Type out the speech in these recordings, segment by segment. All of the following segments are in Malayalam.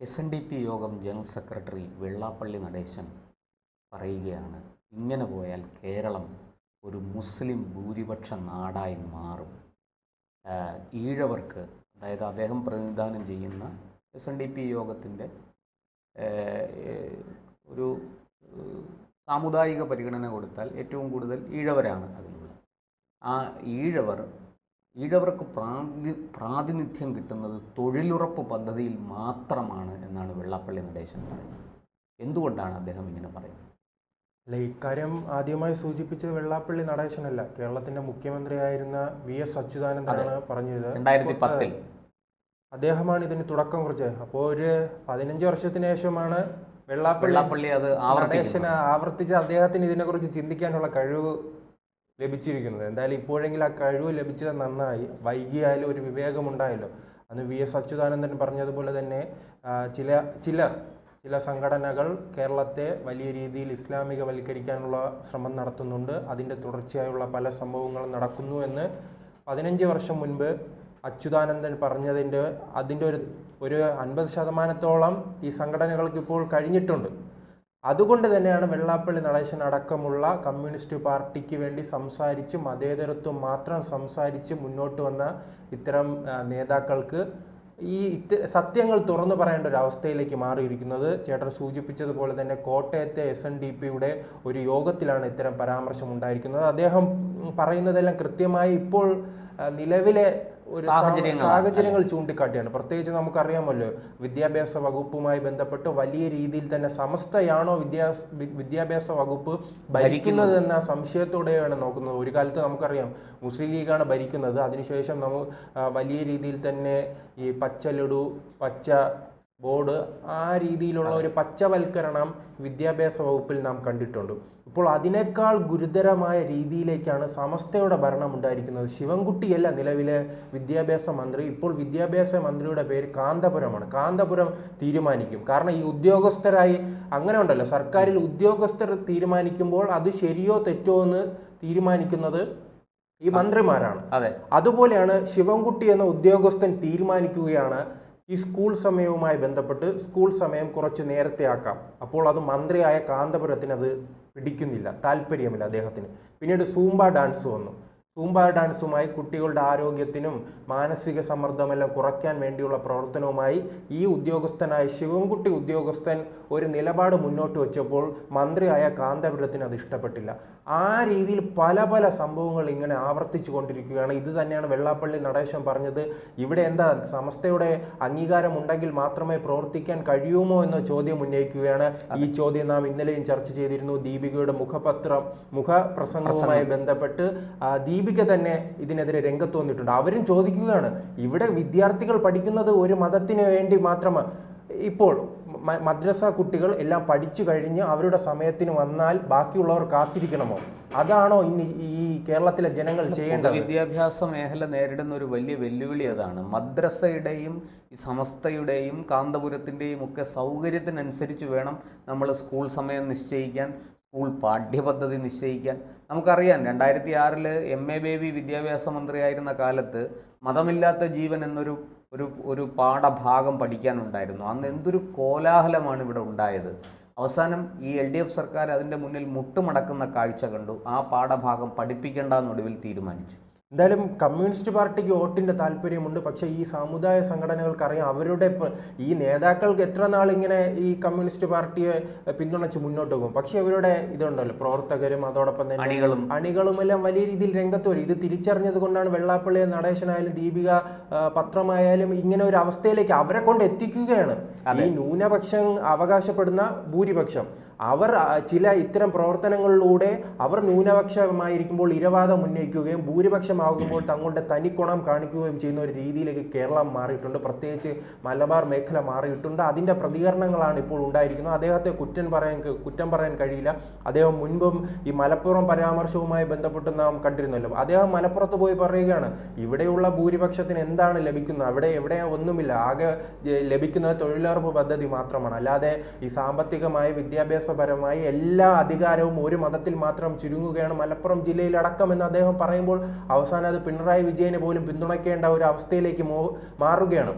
S N D P Yogam general secretary Vellappally Natesan പറയുകയാണ് ഇങ്ങനെ പോയാൽ കേരളം ഒരു മുസ്ലിം ഭൂരിപക്ഷ നാടായി മാറും. ഈഴവർക്ക് അതായത് അദ്ദേഹം പ്രതിനിധാനം ചെയ്യുന്ന എസ് എൻ ഡി പി യോഗത്തിന്റെ ഒരു സാമുദായിക പരിഗണന കൊടുത്താൽ ഏറ്റവും കൂടുതൽ ഈഴവരാണ് അതിലുള്ളത്. ആ ഈഴവർ ഈഴവർക്ക് പ്രാതി പ്രാതിനിധ്യം കിട്ടുന്നത് തൊഴിലുറപ്പ് പദ്ധതിയിൽ മാത്രമാണ് എന്നാണ് വെള്ളാപ്പള്ളി നടേശൻ പറയുന്നത്. എന്തുകൊണ്ടാണ് അദ്ദേഹം ഇങ്ങനെ പറയുന്നത്? അല്ല ഇക്കാര്യം ആദ്യമായി സൂചിപ്പിച്ചത് വെള്ളാപ്പള്ളി നടേശനല്ല കേരളത്തിന്റെ മുഖ്യമന്ത്രിയായിരുന്ന വി എസ് അച്യുതാനന്ദനാണ് പറഞ്ഞത് രണ്ടായിരത്തി പത്തിൽ അദ്ദേഹമാണ് ഇതിന് തുടക്കം കുറിച്ചത്. അപ്പോൾ ഒരു പതിനഞ്ച് വർഷത്തിന് ശേഷമാണ് വെള്ളാപ്പള്ളി വെള്ളാപ്പള്ളി അത് ആവർത്തിച്ച് അദ്ദേഹത്തിന് ഇതിനെക്കുറിച്ച് ചിന്തിക്കാനുള്ള കഴിവ് ലഭിച്ചിരിക്കുന്നത്. എന്തായാലും ഇപ്പോഴെങ്കിലും ആ കഴിവ് ലഭിച്ചത് നന്നായി. വൈകിയാലും ഒരു വിവേകമുണ്ടായല്ലോ. അന്ന് വി എസ് അച്യുതാനന്ദൻ പറഞ്ഞതുപോലെ തന്നെ ചില ചിലർ ചില സംഘടനകൾ കേരളത്തെ വലിയ രീതിയിൽ ഇസ്ലാമികവൽക്കരിക്കാനുള്ള ശ്രമം നടത്തുന്നുണ്ട്. അതിന്റെ തുടർച്ചയായുള്ള പല സംഭവങ്ങളും നടക്കുന്നു എന്ന് പതിനഞ്ച് വർഷം മുൻപ് അച്യുതാനന്ദൻ പറഞ്ഞതിന്റെ അതിന്റെ ഒരു ഒരു അൻപത് ശതമാനത്തോളം ഈ സംഘടനകൾക്ക് ഇപ്പോൾ കഴിഞ്ഞിട്ടുണ്ട്. അതുകൊണ്ട് തന്നെയാണ് വെള്ളാപ്പള്ളി നടേശൻ അടക്കമുള്ള കമ്മ്യൂണിസ്റ്റ് പാർട്ടിക്ക് വേണ്ടി സംസാരിച്ച് മതേതരത്വം മാത്രം സംസാരിച്ച് മുന്നോട്ട് വന്ന ഇത്തരം നേതാക്കൾക്ക് ഈ സത്യങ്ങൾ തുറന്നു പറയേണ്ട ഒരു അവസ്ഥയിലേക്ക് മാറിയിരിക്കുന്നത്. ചേട്ടൻ സൂചിപ്പിച്ചതുപോലെ തന്നെ കോട്ടയത്തെ എസ് എൻ ഡി പിയുടെ ഒരു യോഗത്തിലാണ് ഇത്തരം പരാമർശം ഉണ്ടായിരിക്കുന്നത്. അദ്ദേഹം പറയുന്നതെല്ലാം കൃത്യമായി ഇപ്പോൾ നിലവിലെ ഒരു സാഹചര്യങ്ങൾ ചൂണ്ടിക്കാട്ടിയാണ്. പ്രത്യേകിച്ച് നമുക്കറിയാമല്ലോ വിദ്യാഭ്യാസ വകുപ്പുമായി ബന്ധപ്പെട്ട് വലിയ രീതിയിൽ തന്നെ സമസ്തയാണോ വിദ്യാ വിദ്യാഭ്യാസ വകുപ്പ് ഭരിക്കുന്നത് എന്ന സംശയത്തോടെയാണ് നോക്കുന്നത്. ഒരു കാലത്ത് നമുക്കറിയാം മുസ്ലിം ലീഗാണ് ഭരിക്കുന്നത്. അതിനുശേഷം നമ്മൾ വലിയ രീതിയിൽ തന്നെ ഈ പച്ച പച്ച ബോർഡ് ആ രീതിയിലുള്ള ഒരു പച്ചവൽക്കരണം വിദ്യാഭ്യാസ വകുപ്പിൽ നാം കണ്ടിട്ടുണ്ട്. ഇപ്പോൾ അതിനേക്കാൾ ഗുരുതരമായ രീതിയിലേക്കാണ് സമസ്തയുടെ ഭരണം ഉണ്ടായിരിക്കുന്നത്. ശിവൻകുട്ടിയല്ല നിലവിലെ വിദ്യാഭ്യാസ മന്ത്രി. ഇപ്പോൾ വിദ്യാഭ്യാസ മന്ത്രിയുടെ പേര് കാന്തപുരമാണ്. കാന്തപുരം തീരുമാനിക്കും. കാരണം ഈ ഉദ്യോഗസ്ഥരായി അങ്ങനെ ഉണ്ടല്ലോ. സർക്കാരിൽ ഉദ്യോഗസ്ഥർ തീരുമാനിക്കുമ്പോൾ അത് ശരിയോ തെറ്റോ എന്ന് തീരുമാനിക്കുന്നത് ഈ മന്ത്രിമാരാണ്. അതെ. അതുപോലെയാണ് ശിവൻകുട്ടി എന്ന ഉദ്യോഗസ്ഥൻ തീരുമാനിക്കുകയാണ് ഈ സ്കൂൾ സമയവുമായി ബന്ധപ്പെട്ട് സ്കൂൾ സമയം കുറച്ച് നേരത്തെ ആക്കാം. അപ്പോൾ അത് മന്ത്രിയായ കാന്തപുരത്തിന് അത് പിടിക്കുന്നില്ല താല്പര്യമില്ല അദ്ദേഹത്തിന്. പിന്നീട് സൂംബ ഡാൻസ് വന്നു. സൂംബ ഡാൻസുമായി കുട്ടികളുടെ ആരോഗ്യത്തിനും മാനസിക സമ്മർദ്ദമെല്ലാം കുറയ്ക്കാൻ വേണ്ടിയുള്ള പ്രവർത്തനവുമായി ഈ ഉദ്യോഗസ്ഥനായ ശിവൻകുട്ടി ഉദ്യോഗസ്ഥൻ ഒരു നിലപാട് മുന്നോട്ട് വെച്ചപ്പോൾ മന്ത്രിയായ കാന്തപുരത്തിന് അത് ഇഷ്ടപ്പെട്ടില്ല. ആ രീതിയിൽ പല പല സംഭവങ്ങൾ ഇങ്ങനെ ആവർത്തിച്ചു കൊണ്ടിരിക്കുകയാണ്. ഇത് തന്നെയാണ് വെള്ളാപ്പള്ളി നടേശൻ പറഞ്ഞത്. ഇവിടെ എന്താ സമസ്തയുടെ അംഗീകാരം ഉണ്ടെങ്കിൽ മാത്രമേ പ്രവർത്തിക്കാൻ കഴിയുമോ എന്ന ചോദ്യം ഉന്നയിക്കുകയാണ്. ഈ ചോദ്യം നാം ഇന്നലെയും ചർച്ച ചെയ്തിരുന്നു ദീപികയുടെ മുഖപത്രം മുഖപ്രസംഗവുമായി ബന്ധപ്പെട്ട് ആ, ദീപിക തന്നെ ഇതിനെതിരെ രംഗത്ത് വന്നിട്ടുണ്ട്. അവരും ചോദിക്കുകയാണ് ഇവിടെ വിദ്യാർത്ഥികൾ പഠിക്കുന്നത് ഒരു മതത്തിന് വേണ്ടി മാത്രമാണ് ഇപ്പോൾ മദ്രസ കുട്ടികൾ എല്ലാം പഠിച്ചു കഴിഞ്ഞ് അവരുടെ സമയത്തിന് വന്നാൽ ബാക്കിയുള്ളവർ കാത്തിരിക്കണമോ? അതാണോ ഇനി ഈ കേരളത്തിലെ ജനങ്ങൾ ചെയ്യേണ്ടത്? വിദ്യാഭ്യാസ മേഖല നേരിടുന്ന ഒരു വലിയ വെല്ലുവിളി അതാണ്. മദ്രസയുടെയും ഈ സമസ്തയുടെയും കാന്തപുരത്തിന്റെയും ഒക്കെ സൗകര്യത്തിനനുസരിച്ച് വേണം നമ്മൾ സ്കൂൾ സമയം നിശ്ചയിക്കാൻ. സ്കൂൾ പാഠ്യപദ്ധതി നിശ്ചയിക്കാൻ. നമുക്കറിയാം രണ്ടായിരത്തി ആറിൽ എം എ ബേബി വിദ്യാഭ്യാസ മന്ത്രിയായിരുന്ന കാലത്ത് മതമില്ലാത്ത ജീവൻ എന്നൊരു ഒരു ഒരു പാഠഭാഗം പഠിക്കാനുണ്ടായിരുന്നു. അന്ന് എന്തൊരു കോലാഹലമാണ് ഇവിടെ ഉണ്ടായത്. അവസാനം ഈ എൽ ഡി എഫ് സർക്കാർ അതിന്റെ മുന്നിൽ മുട്ടുമടക്കുന്ന കാഴ്ച കണ്ടു. ആ പാഠഭാഗം പഠിപ്പിക്കേണ്ട എന്നൊടുവിൽ തീരുമാനിച്ചു. എന്തായാലും കമ്മ്യൂണിസ്റ്റ് പാർട്ടിക്ക് വോട്ടിന്റെ താല്പര്യമുണ്ട്. പക്ഷേ ഈ സാമുദായ സംഘടനകൾക്ക് അറിയാം അവരുടെ ഈ നേതാക്കൾക്ക് എത്ര നാൾ ഇങ്ങനെ ഈ കമ്മ്യൂണിസ്റ്റ് പാർട്ടിയെ പിന്തുണച്ച് മുന്നോട്ട് പോകും. പക്ഷേ അവരുടെ ഇതുണ്ടല്ലോ പ്രവർത്തകരും അതോടൊപ്പം തന്നെ അണികളും. അണികളും എല്ലാം വലിയ രീതിയിൽ രംഗത്ത് വരും. ഇത് തിരിച്ചറിഞ്ഞത് കൊണ്ടാണ് വെള്ളാപ്പള്ളി നടേശനായാലും ദീപിക പത്രമായാലും ഇങ്ങനെ ഒരു അവസ്ഥയിലേക്ക് അവരെ കൊണ്ട് എത്തിക്കുകയാണ്. ഈ ന്യൂനപക്ഷം അവകാശപ്പെടുന്ന ഭൂരിപക്ഷം. അവർ ചില ഇത്തരം പ്രവർത്തനങ്ങളിലൂടെ അവർ ന്യൂനപക്ഷമായിരിക്കുമ്പോൾ ഇരവാദം ഉന്നയിക്കുകയും ഭൂരിപക്ഷമാകുമ്പോൾ തങ്ങളുടെ തനിക്കുണം കാണിക്കുകയും ചെയ്യുന്ന ഒരു രീതിയിലേക്ക് കേരളം മാറിയിട്ടുണ്ട്. പ്രത്യേകിച്ച് മലബാർ മേഖല മാറിയിട്ടുണ്ട്. അതിന്റെ പ്രതികരണങ്ങളാണ് ഇപ്പോൾ ഉണ്ടായിരിക്കുന്നത്. അദ്ദേഹത്തെ കുറ്റം പറയാൻ കുറ്റം പറയാൻ കഴിയില്ല. അദ്ദേഹം മുൻപും ഈ മലപ്പുറം പരാമർശവുമായി ബന്ധപ്പെട്ട് നാം കണ്ടിരുന്നല്ലോ. അദ്ദേഹം മലപ്പുറത്ത് പോയി പറയുകയാണ് ഇവിടെയുള്ള ഭൂരിപക്ഷത്തിന് എന്താണ് ലഭിക്കുന്നത്? അവിടെ എവിടെ ഒന്നുമില്ല. ആകെ ലഭിക്കുന്നത് തൊഴിലുറപ്പ് പദ്ധതി മാത്രമാണ്. അല്ലാതെ ഈ സാമ്പത്തികമായ വിദ്യാഭ്യാസ വിദ്യാഭ്യാസപരമായി എല്ലാ അധികാരവും ഒരു മതത്തിൽ മാത്രം ചുരുങ്ങുകയാണ്. മലപ്പുറം ജില്ലയിലടക്കം എന്ന് അദ്ദേഹം പറയുമ്പോൾ അവസാനം അത് പിണറായി വിജയനെ പോലും പിന്തുണയ്ക്കേണ്ട ഒരു അവസ്ഥയിലേക്ക് മാറുകയാണ്.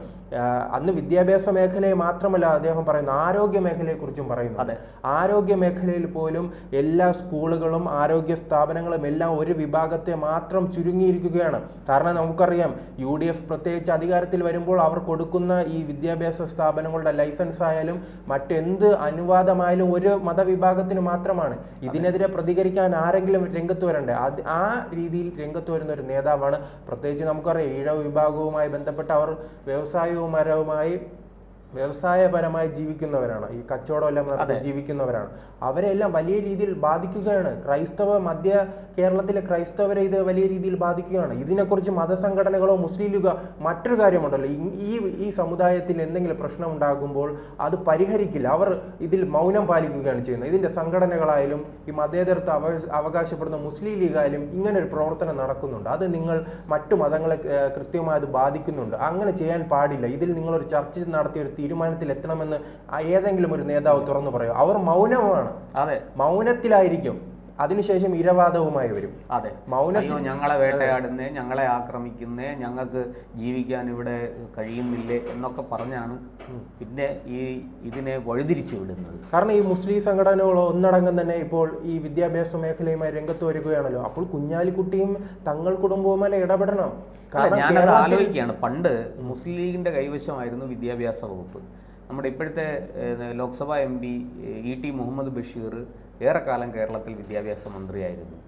അന്ന് വിദ്യാഭ്യാസ മേഖലയെ മാത്രമല്ല അദ്ദേഹം പറയുന്നു ആരോഗ്യ മേഖലയെക്കുറിച്ചും പറയുന്നു. അതെ. ആരോഗ്യ മേഖലയിൽ പോലും എല്ലാ സ്കൂളുകളും ആരോഗ്യ സ്ഥാപനങ്ങളും എല്ലാം ഒരു വിഭാഗത്തെ മാത്രം ചുരുങ്ങിയിരിക്കുകയാണ്. കാരണം നമുക്കറിയാം യു ഡി എഫ് പ്രത്യേകിച്ച് അധികാരത്തിൽ വരുമ്പോൾ അവർ കൊടുക്കുന്ന ഈ വിദ്യാഭ്യാസ സ്ഥാപനങ്ങളുടെ ലൈസൻസ് ആയാലും മറ്റെന്ത് അനുവാദമായാലും ഒരു മതവിഭാഗത്തിന് മാത്രമാണ്. ഇതിനെതിരെ പ്രതികരിക്കാൻ ആരെങ്കിലും രംഗത്ത് വരണ്ടേ? അത് ആ രീതിയിൽ രംഗത്ത് വരുന്ന ഒരു നേതാവാണ്. പ്രത്യേകിച്ച് നമുക്കറിയാം ഈഴവ വിഭാഗവുമായി ബന്ധപ്പെട്ട് അവർ വ്യവസായവുമരവുമായി വ്യവസായപരമായി ജീവിക്കുന്നവരാണ്. ഈ കച്ചവടം എല്ലാം നടത്തി ജീവിക്കുന്നവരാണ്. അവരെല്ലാം വലിയ രീതിയിൽ ബാധിക്കുകയാണ്. ക്രൈസ്തവ മധ്യ കേരളത്തിലെ ക്രൈസ്തവരെ ഇത് വലിയ രീതിയിൽ ബാധിക്കുകയാണ്. ഇതിനെക്കുറിച്ച് മതസംഘടനകളോ മുസ്ലിം ലീഗോ മറ്റൊരു കാര്യമുണ്ടല്ലോ. ഈ- ഈ ഈ സമുദായത്തിൽ എന്തെങ്കിലും പ്രശ്നം ഉണ്ടാകുമ്പോൾ അത് പരിഹരിക്കില്ല. അവർ ഇതിൽ മൗനം പാലിക്കുകയാണ് ചെയ്യുന്നത്. ഇതിന്റെ സംഘടനകളായാലും ഈ മതേതരത്വം അവ അവകാശപ്പെടുന്ന മുസ്ലിം ലീഗായാലും ഇങ്ങനെ ഒരു പ്രവർത്തനം നടക്കുന്നുണ്ട്. അത് നിങ്ങൾ മറ്റു മതങ്ങളെ കൃത്യമായി അത് ബാധിക്കുന്നുണ്ട്. അങ്ങനെ ചെയ്യാൻ പാടില്ല. ഇതിൽ നിങ്ങളൊരു ചർച്ച നടത്തിയ ഒരു ആ ഏതെങ്കിലും ഒരു നേതാവ് തുറന്നു പറയും. അവർ മൗനമാണ്. അതെ. മൗനത്തിലായിരിക്കും. അതിനുശേഷം ഇരവാദവുമായി വരും. അതെ. മൗന ഞങ്ങളെ വേട്ടയാടുന്നേ ഞങ്ങളെ ആക്രമിക്കുന്നേ ഞങ്ങൾക്ക് ജീവിക്കാൻ ഇവിടെ കഴിയുന്നില്ലേ എന്നൊക്കെ പറഞ്ഞാണ് പിന്നെ ഈ ഇതിനെ വഴിതിരിച്ചു വിടുന്നത്. കാരണം ഈ മുസ്ലിം സംഘടനകൾ ഒന്നടങ്കം തന്നെ ഇപ്പോൾ ഈ വിദ്യാഭ്യാസ മേഖലയുമായി രംഗത്ത് വരികയാണല്ലോ. അപ്പോൾ കുഞ്ഞാലിക്കുട്ടിയും തങ്ങൾ കുടുംബവുമായി ഇടപെടണം? കാരണം ഞാനത് ആലോചിക്കുകയാണ്. പണ്ട് മുസ്ലിം ലീഗിന്റെ കൈവശമായിരുന്നു വിദ്യാഭ്യാസ വകുപ്പ്. നമ്മുടെ ഇപ്പോഴത്തെ Lok Sabha M P E T Muhammad Basheer ഏറെക്കാലം കേരളത്തിൽ വിദ്യാഭ്യാസ മന്ത്രിയായിരുന്നു.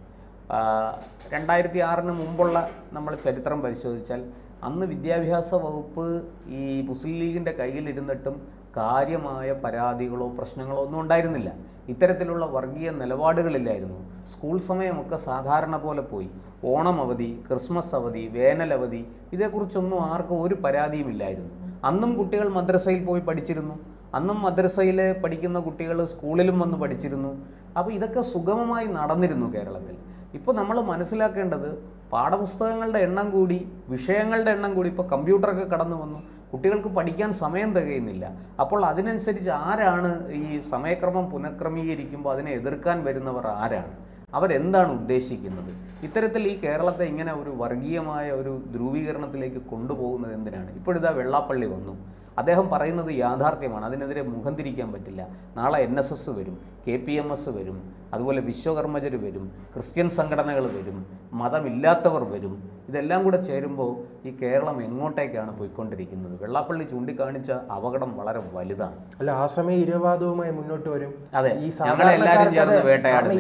രണ്ടായിരത്തി ആറിന് മുമ്പുള്ള നമ്മൾ ചരിത്രം പരിശോധിച്ചാൽ അന്ന് വിദ്യാഭ്യാസ വകുപ്പ് ഈ മുസ്ലിം ലീഗിന്റെ കയ്യിലിരുന്നിട്ടും കാര്യമായ പരാതികളോ പ്രശ്നങ്ങളോ ഒന്നും ഉണ്ടായിരുന്നില്ല. ഇത്തരത്തിലുള്ള വർഗീയ നിലപാടുകളില്ലായിരുന്നു. സ്കൂൾ സമയമൊക്കെ സാധാരണ പോലെ പോയി. ഓണം അവധി ക്രിസ്മസ് അവധി വേനൽ അവധി ഇതേക്കുറിച്ചൊന്നും ആർക്കും ഒരു പരാതിയും ഇല്ലായിരുന്നു. അന്നും കുട്ടികൾ മദ്രസയിൽ പോയി പഠിച്ചിരുന്നു. അന്നും മദ്രസയിൽ പഠിക്കുന്ന കുട്ടികൾ സ്കൂളിലും വന്ന് പഠിച്ചിരുന്നു. അപ്പോൾ ഇതൊക്കെ സുഗമമായി നടന്നിരുന്നു കേരളത്തിൽ. ഇപ്പോൾ നമ്മൾ മനസ്സിലാക്കേണ്ടത് പാഠപുസ്തകങ്ങളുടെ എണ്ണം കൂടി വിഷയങ്ങളുടെ എണ്ണം കൂടി ഇപ്പോൾ കമ്പ്യൂട്ടറൊക്കെ കടന്നു വന്നു. കുട്ടികൾക്ക് പഠിക്കാൻ സമയം തികയുന്നില്ല. അപ്പോൾ അതിനനുസരിച്ച് ആരാണ് ഈ സമയക്രമം പുനഃക്രമീകരിക്കുമ്പോൾ അതിനെ എതിർക്കാൻ വരുന്നവർ ആരാണ്? അവരെന്താണ് ഉദ്ദേശിക്കുന്നത്? ഇത്തരത്തിൽ ഈ കേരളത്തെ ഇങ്ങനെ ഒരു വർഗീയമായ ഒരു ധ്രുവീകരണത്തിലേക്ക് കൊണ്ടുപോകുന്നത് എന്തിനാണ്? ഇപ്പോഴിതാ വെള്ളാപ്പള്ളി വന്നു. അദ്ദേഹം പറയുന്നത് യാഥാർത്ഥ്യമാണ്. അതിനെതിരെ മുഖം തിരിക്കാൻ പറ്റില്ല. നാളെ എൻ എസ് എസ് വരും കെ പി എം എസ് വരും അതുപോലെ വിശ്വകർമ്മജർ വരും ക്രിസ്ത്യൻ സംഘടനകൾ വരും മതമില്ലാത്തവർ വരും. ഇതെല്ലാം കൂടെ ചേരുമ്പോൾ ഈ കേരളം എങ്ങോട്ടേക്കാണ് പോയിക്കൊണ്ടിരിക്കുന്നത്? വെള്ളാപ്പള്ളി ചൂണ്ടിക്കാണിച്ച അപകടം വളരെ വലുതാണ്. അല്ല ആ സമയം ഇരവാദവുമായി മുന്നോട്ട് വരും. അതെ ഈ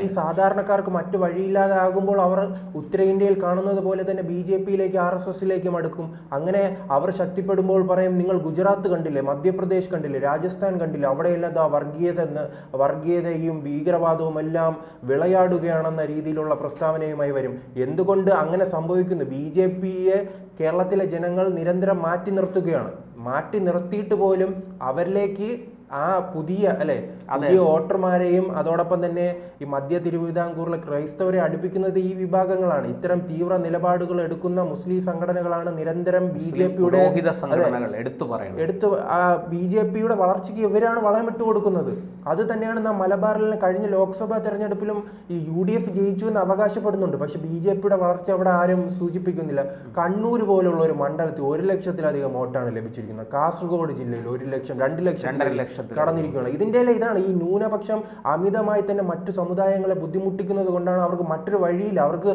ഈ സാധാരണക്കാർക്ക് മറ്റു വഴിയില്ലാതെ ആകുമ്പോൾ അവർ ഉത്തരേന്ത്യയിൽ കാണുന്നത് പോലെ തന്നെ ബി ജെ പിയിലേക്ക് ആർ എസ് എസിലേക്കും അടുക്കും. അങ്ങനെ അവർ ശക്തിപ്പെടുമ്പോൾ പറയും നിങ്ങൾ ഗുജറാത്ത് കണ്ടില്ലേ മധ്യപ്രദേശ് കണ്ടില്ലേ രാജസ്ഥാൻ കണ്ടില്ലേ അവിടെയെല്ലാം ആ വർഗീയത വർഗീയതയും ഭീകരവാദവും എല്ലാം വിളയാടുകയാണെന്ന രീതിയിലുള്ള പ്രസ്താവനയുമായി വരും. എന്തുകൊണ്ട് അങ്ങനെ സംഭവിക്കുന്നു? ബി ജെ പിയെ കേരളത്തിലെ ജനങ്ങൾ നിരന്തരം മാറ്റി നിർത്തുകയാണ്. മാറ്റി നിർത്തിയിട്ട് പോലും അവരിലേക്ക് ആ പുതിയ അല്ലെ? പുതിയ വോട്ടർമാരെയും അതോടൊപ്പം തന്നെ ഈ മധ്യ തിരുവിതാംകൂറിലെ ക്രൈസ്തവരെ അടുപ്പിക്കുന്നത് ഈ വിഭാഗങ്ങളാണ്. ഇത്തരം തീവ്ര നിലപാടുകൾ എടുക്കുന്ന മുസ്ലിം സംഘടനകളാണ് നിരന്തരം ബി ജെ പിയുടെ എടുത്തു എടുത്തു ബി ജെ പിയുടെ വളർച്ചയ്ക്ക് ഇവരാണ് വളമിട്ട് കൊടുക്കുന്നത്. അത് തന്നെയാണ് നാം മലബാറിൽ കഴിഞ്ഞ ലോക്സഭാ തെരഞ്ഞെടുപ്പിലും ഈ യു ഡി എഫ് ജയിച്ചു എന്ന് അവകാശപ്പെടുന്നുണ്ട്. പക്ഷെ ബി ജെ പിയുടെ വളർച്ച അവിടെ ആരും സൂചിപ്പിക്കുന്നില്ല. കണ്ണൂർ പോലുള്ള ഒരു മണ്ഡലത്തിൽ ഒരു ലക്ഷത്തിലധികം വോട്ടാണ് ലഭിച്ചിരിക്കുന്നത്. കാസർഗോഡ് ജില്ലയിൽ ഒരു ലക്ഷം രണ്ട് ലക്ഷം രണ്ടര ലക്ഷത്തിൽ കടന്നിരിക്കുകയാണ്. ഇതിന്റെ എല്ലാം ഇതാണ് ഈ ന്യൂനപക്ഷം അമിതമായി തന്നെ മറ്റു സമുദായങ്ങളെ ബുദ്ധിമുട്ടിക്കുന്നത് കൊണ്ടാണ് അവർക്ക് മറ്റൊരു വഴിയില്ല. അവർക്ക്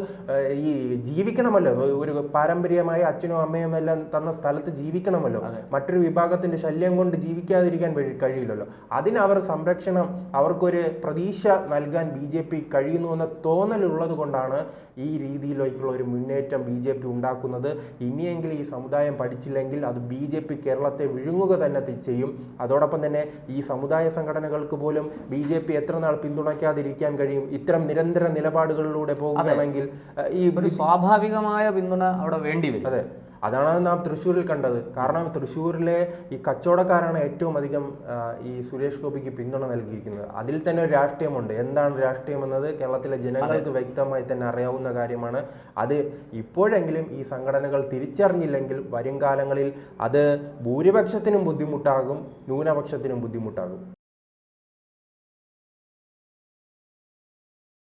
ഈ ജീവിക്കണമല്ലോ. ഒരു പാരമ്പര്യമായി അച്ഛനും അമ്മയും എല്ലാം തന്ന സ്ഥലത്ത് ജീവിക്കണമല്ലോ. മറ്റൊരു വിഭാഗത്തിന്റെ ശല്യം കൊണ്ട് ജീവിക്കാതിരിക്കാൻ കഴിയില്ലല്ലോ. അതിന് അവർ സംരക്ഷണം അവർക്കൊരു പ്രതീക്ഷ നൽകാൻ ബി ജെ പി കഴിയുന്നു എന്ന തോന്നലുള്ളത് കൊണ്ടാണ് ഈ രീതിയിലേക്കുള്ള ഒരു മുന്നേറ്റം ബി ജെ പി ഉണ്ടാക്കുന്നത്. ഇനിയെങ്കിലും ഈ സമുദായം പഠിച്ചില്ലെങ്കിൽ അത് ബി ജെ പി കേരളത്തെ വിഴുങ്ങുക തന്നെ ചെയ്യും. അതോടൊപ്പം തന്നെ ഈ സമുദായ സംഘടനകൾക്ക് പോലും ബി ജെ പി എത്ര നാൾ പിന്തുണയ്ക്കാതിരിക്കാൻ കഴിയും? ഇത്തരം നിരന്തര നിലപാടുകളിലൂടെ പോകുകയാണെങ്കിൽ ഈ ഒരു സ്വാഭാവികമായ പിന്തുണ അവിടെ വേണ്ടി വരും. അതെ. അതാണ് നാം തൃശ്ശൂരിൽ കണ്ടത്. കാരണം തൃശ്ശൂരിലെ ഈ കച്ചവടക്കാരാണ് ഏറ്റവും അധികം ഈ സുരേഷ് ഗോപിക്ക് പിന്തുണ നൽകിയിരിക്കുന്നത്. അതിൽ തന്നെ ഒരു രാഷ്ട്രീയമുണ്ട്. എന്താണ് രാഷ്ട്രീയം എന്നത്? കേരളത്തിലെ ജനങ്ങൾക്ക് വ്യക്തമായി തന്നെ അറിയാവുന്ന കാര്യമാണ്. അത് ഇപ്പോഴെങ്കിലും ഈ സംഘടനകൾ തിരിച്ചറിഞ്ഞില്ലെങ്കിൽ വരും കാലങ്ങളിൽ അത് ഭൂരിപക്ഷത്തിനും ബുദ്ധിമുട്ടാകും ന്യൂനപക്ഷത്തിനും ബുദ്ധിമുട്ടാകും.